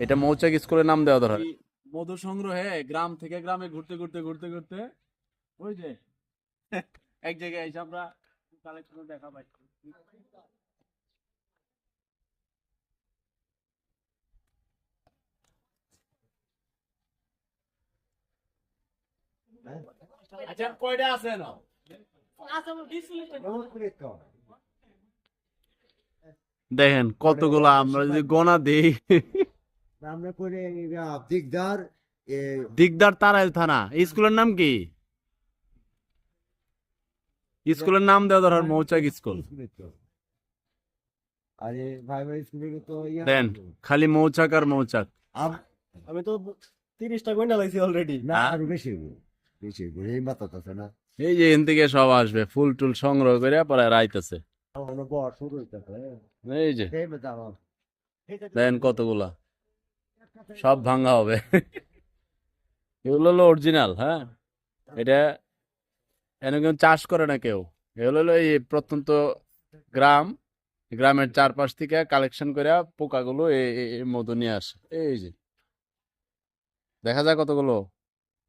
এটা মৌচাক স্কুলের নাম দেওয়া দরকার মধু সংগ্রহে গ্রাম থেকে গ্রামে ঘুরতে ঘুরতে ঘুরতে ঘুরতে ওই যে এক জায়গায় এসে আমরা কালেকশন দেখা পাই। আচ্ছা কয়টা আছে না দেখেন কতগুলো আমরা যদি গোনা দিই। এ, তারাইল থানা। স্কুলের নাম কি? স্কুলের নাম দেওয়া দরকার মৌচাক স্কুল। আরে ভাই ভাই স্কুলে তো দেন খালি মৌচাক আর মৌচাক। আমি তো তিরিশটা গন্ডা লাগছি অলরেডি না? আরও বেশি। বেশি। এই মাথা আছে না। এই যে এখান থেকে সব আসবে ফুল টুল সংগ্রহ করে পরে রাইতেছে। এই যে। দেন কতগুলা? সব ভাঙা হবে। এগুলো হলো অরিজিনাল হ্যাঁ? এটা এনে কেউ চাষ করে না কেউ। এগুলো হলো এই প্রত্যন্ত গ্রাম, গ্রামের চারপাশ থেকে কালেকশন করে পোকাগুলো এই মধু নিয়ে আসে। এই যে। দেখা যায় কতগুলো।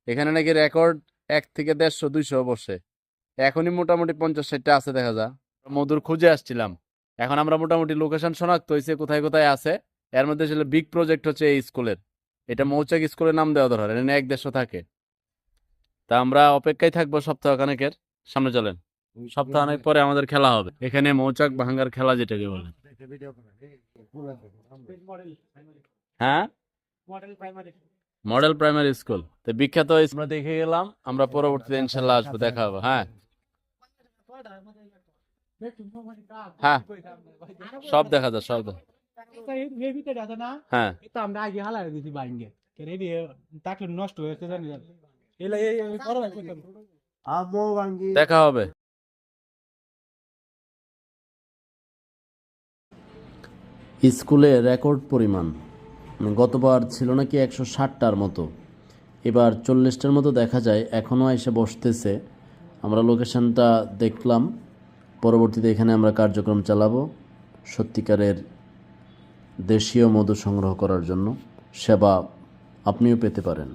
এখানে নাকি রেকর্ড এক থেকে দেড়শো, দুইশো বসে। এখনই মোটামুটি পঞ্চাশ ষাটটা আছে, দেখা যায় মধুর খুঁজে আসছিলাম। এখন আমরা মোটামুটি লোকেশন শনাক্ত হয়েছে, কোথায় কোথায় আছে। এর মধ্যে ছিল বিগ প্রজেক্ট হচ্ছে এই স্কুলের এটা মৌচাক স্কুলের নাম দেওয়া দরকার এখানে এক দেড়শো থাকে। তা আমরা অপেক্ষায় থাকব সপ্তাহখানেকের সামনে চলেন। সপ্তাহখানেক পরে আমাদের খেলা হবে। এখানে মৌচাক ভাঙ্গার খেলা যেটাকে বলে। হ্যাঁ? মডেল প্রাইমারি স্কুল তো বিখ্যাত আমরা দেখে গেলাম আমরা পরবর্তীতে ইনশাল্লাহ আসব দেখা হবে। হ্যাঁ? হ্যাঁ। সব দেখা যায় সব দেখা- না? হ্যাঁ। এটা আমরা আগে হালাই দিছি বাইঙ্গে রেডি তাকে নষ্ট হয়েছে জানি এলা এই এই করো আমো ভাঙ্গি। দেখা হবে। স্কুলে রেকর্ড পরিমাণ। গতবার ছিল নাকি একশো ষাটটার মতো। এবার চল্লিশটার মতো দেখা যায় এখনও এসে বসতেছে। আমরা লোকেশনটা দেখলাম। পরবর্তীতে এখানে আমরা কার্যক্রম চালাবো। সত্যিকারের দেশীয় মধু সংগ্রহ করার জন্য সেবা আপনিও পেতে পারেন।